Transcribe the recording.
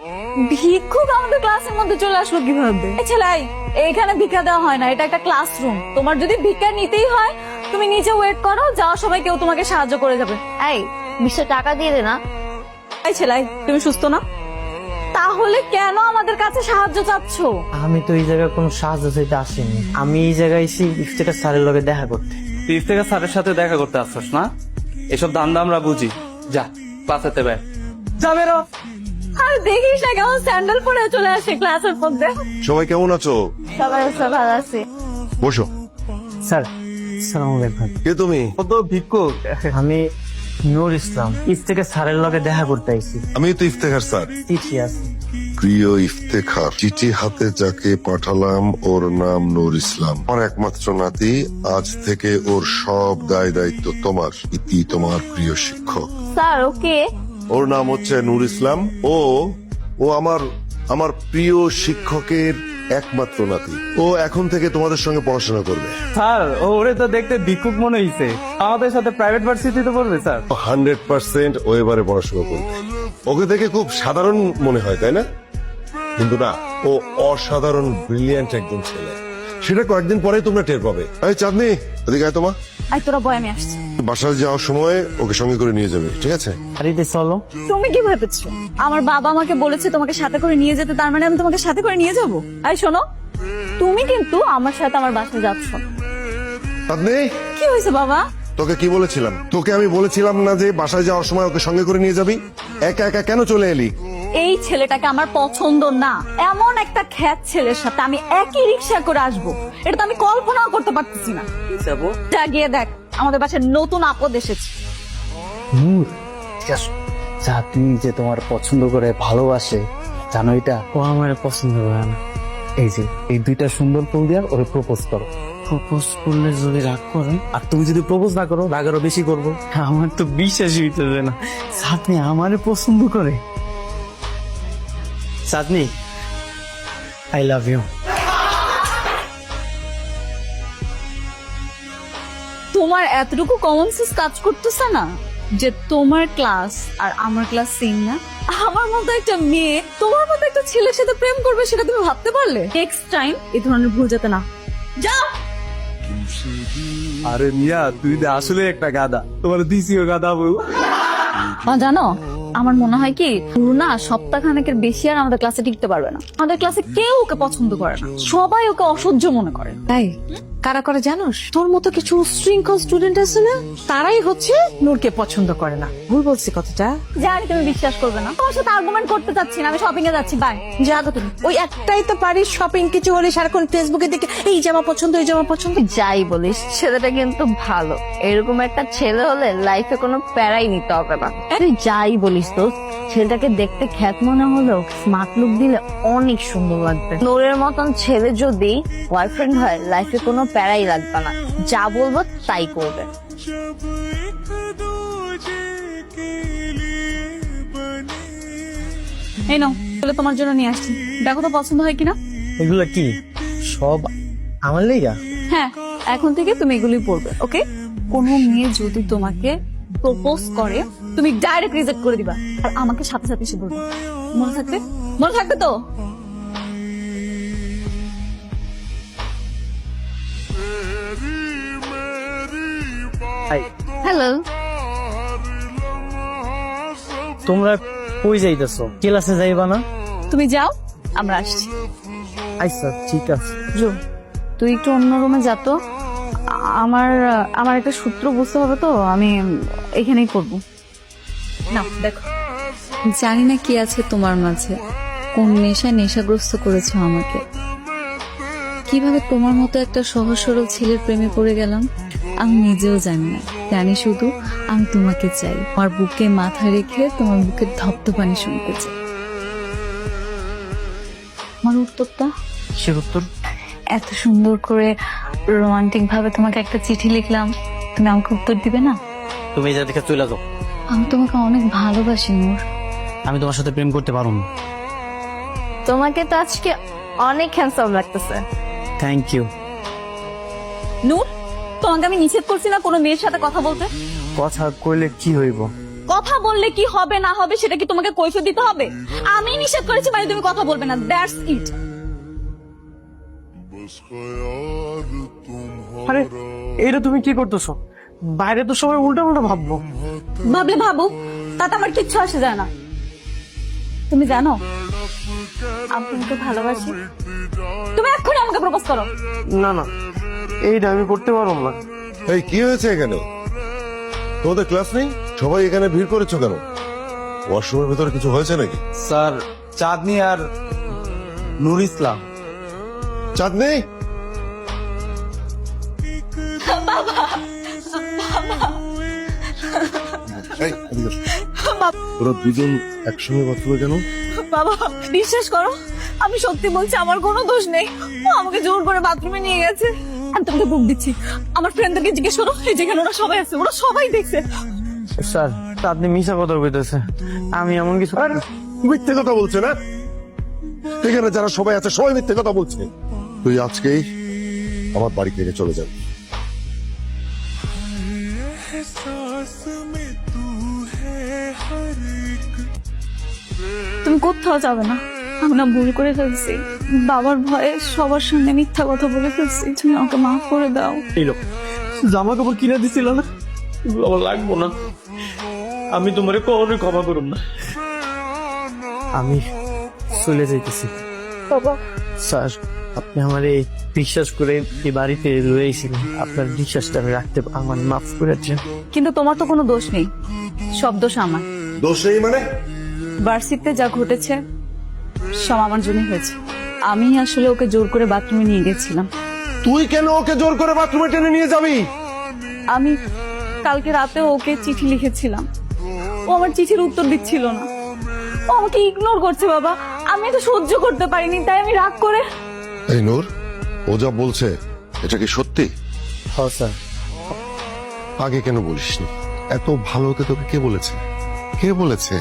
ভিক্ষুক আমাদের ক্লাসের মধ্যে চলে আসলো কীভাবে? এই ছেলাই এখানে ভিক্ষা দেওয়া হয় না এটা একটা ক্লাসরুম তোমার যদি ভিক্ষা নিতেই হয় তুমি নিচে ওয়েট করো যাওয়ার সময় কেউ তোমাকে সাহায্য করে যাবে। এই বিশটা টাকা দিয়ে দে না। এই ছেলাই তুমি সুস্থ না? তাহলে কেন আমাদের কাছে সাহায্য চাচ্ছ? আমি তো এই জায়গায় কোনো সাহায্য চাইতে আসিনি। আমি এই জায়গায় এসে ইফতেকার স্যারের লগে দেখা করতে। তুই ইফতেখার স্যারের সাথে দেখা করতে আসছস না? এসব দান্দা আমরা বুঝি। যা ক্লাসেতে বে। যা বেরো! আর দেখিস না কেমন স্যান্ডেল পরে চলে আসে ক্লাসের মধ্যে। সবাই কেমন আছো? সবাই ভালো আছে। বসো। স্যার সালাম আলাইকুম। কে তুমি? কত ভিক্ষুক। আমি নূর ইসলাম। ইফতেকার স্যারের লগে দেখা করতে আইছি। আমি তো ইফতেখার স্যার। চিঠি আছে। প্রিয় ইফতেখার চিঠি হাতে যাকে পাঠালাম ওর নাম নূর ইসলাম। আমার একমাত্র নাতি আজ থেকে ওর সব দায় দায়িত্ব তোমার ইতি তোমার প্রিয় শিক্ষক। স্যার ওকে ওর নাম হচ্ছে নূর ইসলাম। ও ও আমার আমার প্রিয় শিক্ষকের একমাত্র নাতি। ও এখন থেকে তোমাদের সঙ্গে পড়াশোনা করবে। স্যার ওরে তো দেখতে ভিক্ষুক মনে হইছে। আমাদের সাথে প্রাইভেট ভার্সিটিতে পড়বে স্যার। হান্ড্রেড পার্সেন্ট ও এবারে পড়াশোনা করবে। ওকে দেখে খুব সাধারণ মনে হয় তাই না? কিন্তু না ও অসাধারণ ব্রিলিয়ান্ট একজন ছেলে। সেটা কয়েকদিন পরে তোমরা টের পাবে। এই চাঁদনি এদিকে আয় তোমা আই তোরা বয় আমি আসছি। বাসায় যাওয়ার সময় ওকে সঙ্গে করে নিয়ে যাবে ঠিক আছে? চলো। তুমি কি ভেবেছো? আমার বাবা আমাকে বলেছে তোমাকে সাথে করে নিয়ে যেতে তার মানে আমি তোমাকে সাথে করে নিয়ে যাব? আই শোনো তুমি কিন্তু আমার সাথে আমার বাসায় যাচ্ছ। কি হয়েছে বাবা? তোকে কি বলেছিলাম? তোকে আমি বলেছিলাম না যে বাসায় যাওয়ার সময় ওকে সঙ্গে করে নিয়ে যাবি? একা একা কেন চলে এলি? এই ছেলেটাকে আমার পছন্দ না। এমন একটা খ্যাত ছেলের সাথে আমি একই রিক্সা করে আসব। এটা তো আমি কল্পনাও করতে পারতেছি না। যাব? গিয়ে দেখ। আমাদের বাসায় নতুন আপদ এসেছে। নূর ঠিক আছে যা তুমি যে তোমার পছন্দ করে ভালোবাসে জানো এটা? ও আমার পছন্দ করে না। এই যে এই দুইটা সুন্দর ফুল দিয়ে ওরে প্রপোজ করো। প্রপোজ করলে যদি রাগ করে? আর তুমি যদি প্রপোজ না করো রাগ আরও বেশি করব। আমার তো বিশ্বাসই হইতেছে না। চাঁদনি আমারে পছন্দ করে। চাঁদনি আই লাভ ইউ তোমার এতটুকু কমন সেন্স কাজ করতেছে না যে তোমার ক্লাস আর আমার ক্লাস সেম না? আমার মতো একটা মেয়ে তোমার মতো একটা ছেলের সাথে প্রেম করবে সেটা তুমি ভাবতে পারলে? নেক্সট টাইম এ ধরনের ভুল যাতে না যাও! আরে মিয়া তুই আসলে একটা গাদা তোমার দিছিও গাদা বউ। মা জানো আমার মনে হয় কি পুরো না সপ্তাহখানেকের বেশি আর আমাদের ক্লাসে টিকতে পারবে না। আমাদের ক্লাসে কেউ ওকে পছন্দ করে না। সবাই ওকে অসহ্য মনে করে। তাই? কারা করে জানোস? তোর মতো কিছু উশৃঙ্খল স্টুডেন্ট আছে না তারাই হচ্ছে নূরকে পছন্দ করে না। ভুল বলছি কথাটা? জানি তুমি বিশ্বাস করবে না। তোমার সাথে আর্গুমেন্ট করতে চাচ্ছি না আমি শপিং এ যাচ্ছি বাই যা তো তুমি। ওই একটাই তো পারিস শপিং কিছু হলে সারাক্ষণ ফেসবুকে দেখে এই জামা পছন্দ এই জামা পছন্দ। যাই বলিস ছেলেটা কিন্তু ভালো। এরকম একটা ছেলে হলে লাইফে কোনো প্যারাই নিতে হবে না। তুই যাই বলিস তো? ছেলেটাকে দেখতে খ্যাত মনে হলেও স্মার্ট লুক দিলে অনেক সুন্দর লাগবে। নোরের মতন ছেলে যদি বয়ফ্রেন্ড হয় লাইফে কোনো প্যারাই লাগবে না। যা বলব তাই করবে। এই নাও তাহলে তোমার জন্য নিয়ে আসছি। দেখো তো পছন্দ হয় কিনা? এগুলো কি? সব আমার লেগা? হ্যাঁ এখন থেকে তুমি এগুলি পড়বে ওকে? কোনো মেয়ে যদি তোমাকে প্রপোজ করে তুমি ডাইরেক্ট রিজেক্ট করে দিবা। আর আমাকে সাথে সাথে এসে বলবে। মনে থাকবে? মনে থাকবে তো? হ্যালো তোমরা কই যাইতেছো? ক্লাসে যাইবা না? তুমি যাও আমরা আসছি। আচ্ছা ঠিক আছে। জো তুই একটু অন্য রুমে যা তো। আমার আমার একটা সূত্র বুঝতে হবে তো আমি এখানেই করব। না দেখো। জানি না কি আছে তোমার মাঝে। কোন নেশা নেশাগ্রস্ত করেছ আমাকে? কীভাবে তোমার মতো একটা সহজ সরল ছেলের প্রেমে পড়ে গেলাম? আমি নিজেও জানি না। জানি শুধু আমি তোমাকে চাই। আমার বুকে মাথা রেখে তোমার বুকের ধপ্তপানি শুনতে চাই। আমার উত্তরটা? সে উত্তর? এত সুন্দর করে রোমান্টিক ভাবে তোমাকে একটা চিঠি লিখলাম। তুমি আমাকে উত্তর দিবে না? তুমি এই জায়গা থেকে চলে যাও। আমি তোমাকে অনেক ভালোবাসি নূর আমি তোমার সাথে প্রেম করতে পারব না। তোমাকে তো আজকে অনেক হ্যান্ডসাম লাগতেছে। থ্যাংক ইউ নূর তোমাকে আমি নিষেধ করছি না কোনো মেয়ের সাথে কথা বলতে? কথা কইলে কি হইব? কথা বললে কি হবে না হবে সেটা কি তোমাকে কৈফিয়ত দিতে হবে? আমি নিষেধ করেছি মানে তুমি কথা বলবে না। দ্যাটস ইট আরে এটা তুমি কি করতেছো? বাইরে তো সবাই উল্টা উল্টা ভাববো ভাবলে ভাবো তাতে আমার কিচ্ছু আসে যায় না। তুমি জানো আমি তোমাকে ভালোবাসি। তুমি এক্ষুনি আমাকে প্রপোজ করো। না না এইটা আমি করতে পারব না। এই কি হয়েছে এখানে? তোমাদের ক্লাস নেই? সবাই এখানে ভিড় করেছ কেন? ওয়াশরুমের ভেতরে কিছু হয়েছে নাকি? স্যার চাঁদনি আর নুর ইসলাম। চাঁদ নেই এই, তোরা দুজন একসঙ্গে বাথরুমে কেন? বাবা বিশ্বাস করো আমি সত্যি বলছি আমার কোনো দোষ নেই। ও আমাকে জোর করে বাথরুমে নিয়ে গেছে। আমি তোমাকে বুক দিচ্ছি। আমার ফ্রেন্ডদেরকে জিজ্ঞেস করো এই যেখানে ওরা সবাই আছে ওরা সবাই দেখছে। স্যার আপনি মিশা কথা কইতেছে। আমি এমন কিছু মিথ্যে কথা বলছে না? এখানে যারা সবাই আছে সবাই মিথ্যে কথা বলছে। তুই আজকেই আমার বাড়ি থেকে চলে যাবি। তুমি কোথাও যাবে না। আমি না ভুল করে ফেলছি। বাবার ভয়ে সবার সামনে মিথ্যা কথা বলে ফেলছি। তুমি আমাকে মাফ করে দাও। এই লোক জামা কাপড় কিনে দিছিল না? এগুলো আমার লাগবো না। আমি তোমারে কখনোই ক্ষমা করুম না। আমি চলে যাইতেছি। বাবা। স্যার আপনি আমার এই বিশ্বাস করে এই বাড়িতে রয়েছিলেন আপনার বিশ্বাসটা আমি রাখতে আমার মাফ করেছেন কিন্তু তোমার তো কোনো দোষ নেই। সব দোষ আমার। দোষ নেই মানে? ভার্সিটিতে যা ঘটেছে সব আমার জন্য হয়েছে। আমি আসলে ওকে জোর করে বাথরুমে নিয়ে গেছিলাম। তুই কেন ওকে জোর করে বাথরুমে টেনে নিয়ে যাবি? আমি কালকে রাতে ওকে চিঠি লিখেছিলাম। ও আমার চিঠির উত্তর দিচ্ছিল না। ও আমাকে ইগনোর করছে বাবা। আমি এটা সহ্য করতে পারিনি তাই আমি রাগ করে এই নূর ও যা বলছে এটা কি সত্যি? হ্যাঁ স্যার। আগে কেন বলিসনি? এত ভালো হতে তোকে কে বলেছে? কে বলেছে?